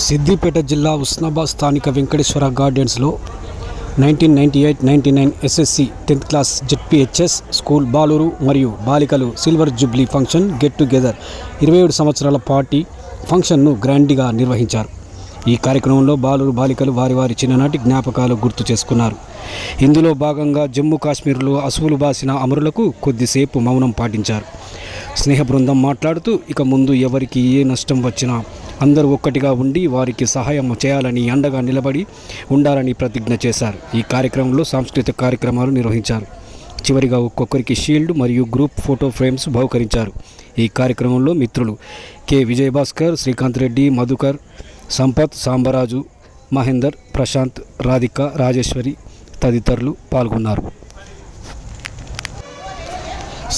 సిద్దిపేట జిల్లా ఉస్నాబాద్ స్థానిక వెంకటేశ్వర గార్డెన్స్లో nineteen ninety eight ninety nine SSC tenth class ZPHS school Baluru మరియు బాలికలు silver jubilee function get together ఇరవై ఏడు సంవత్సరాల పార్టీ ఫంక్షన్ను గ్రాండ్గా నిర్వహించారు. ఈ కార్యక్రమంలో బాలురు బాలికలు వారి వారి చిన్ననాటి జ్ఞాపకాలు గుర్తు చేసుకున్నారు. ఇందులో భాగంగా జమ్మూ కాశ్మీర్లో అసువులు బాసిన అమరులకు కొద్దిసేపు మౌనం పాటించారు. స్నేహ బృందం మాట్లాడుతూ ఇక ముందు ఎవరికి ఏ నష్టం వచ్చినా అందరూ ఒక్కటిగా ఉండి వారికి సహాయం చేయాలని అండగా నిలబడి ఉండాలని ప్రతిజ్ఞ చేశారు. ఈ కార్యక్రమంలో సాంస్కృతిక కార్యక్రమాలు నిర్వహించారు. చివరిగా ఒక్కొక్కరికి షీల్డ్ మరియు గ్రూప్ ఫోటో ఫ్రేమ్స్ బహుకరించారు. ఈ కార్యక్రమంలో మిత్రులు కె. విజయభాస్కర్ శ్రీకాంత్ రెడ్డి మధుకర్ సంపత్ సాంబరాజు మహేందర్ ప్రశాంత్ రాధిక రాజేశ్వరి తదితరులు పాల్గొన్నారు.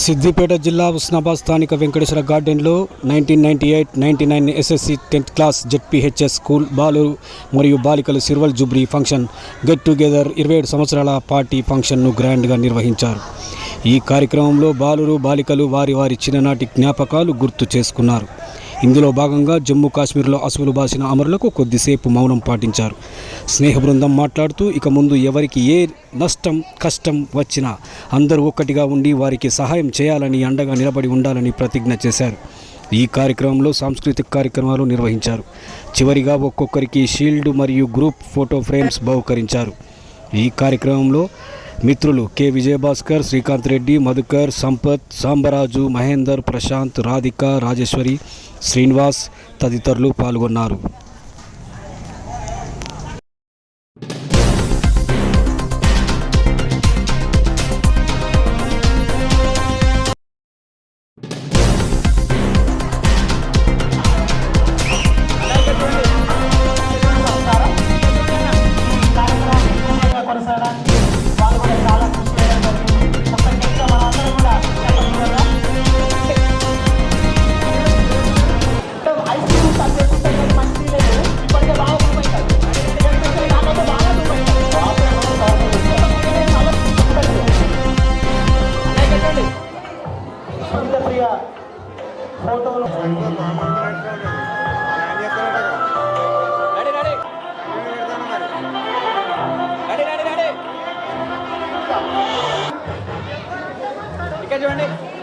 సిద్దిపేట జిల్లా ఉస్నాబాద్ స్థానిక వెంకటేశ్వర గార్డెన్లో nineteen ninety eight ninety nine SSC tenth class ZPHS school Balu మరియు బాలికలు silver jubilee function get together ఇరవై ఏడు సంవత్సరాల పార్టీ ఫంక్షన్ను గ్రాండ్గా నిర్వహించారు. ఈ కార్యక్రమంలో బాలురు బాలికలు వారి వారి చిన్ననాటి జ్ఞాపకాలు గుర్తు చేసుకున్నారు. ఇందులో భాగంగా జమ్మూ కాశ్మీర్లో అసువులు బాసిన అమరులకు కొద్దిసేపు మౌనం పాటించారు. స్నేహ బృందం మాట్లాడుతూ ఇక ముందు ఎవరికి ఏ నష్టం కష్టం వచ్చినా అందరూ ఒక్కటిగా ఉండి వారికి సహాయం చేయాలని అండగా నిలబడి ఉండాలని ప్రతిజ్ఞ చేశారు. ఈ కార్యక్రమంలో సాంస్కృతిక కార్యక్రమాలు నిర్వహించారు. చివరిగా ఒక్కొక్కరికి షీల్డ్ మరియు గ్రూప్ ఫోటో ఫ్రేమ్స్ బహుకరించారు. ఈ కార్యక్రమంలో మిత్రులు కె. విజయభాస్కర్ శ్రీకాంత్ రెడ్డి మధుకర్ సంపత్ సాంబరాజు మహేందర్ ప్రశాంత్ రాధిక రాజేశ్వరి శ్రీనివాస్ తదితరులు పాల్గొన్నారు. Iya. Ikan jualan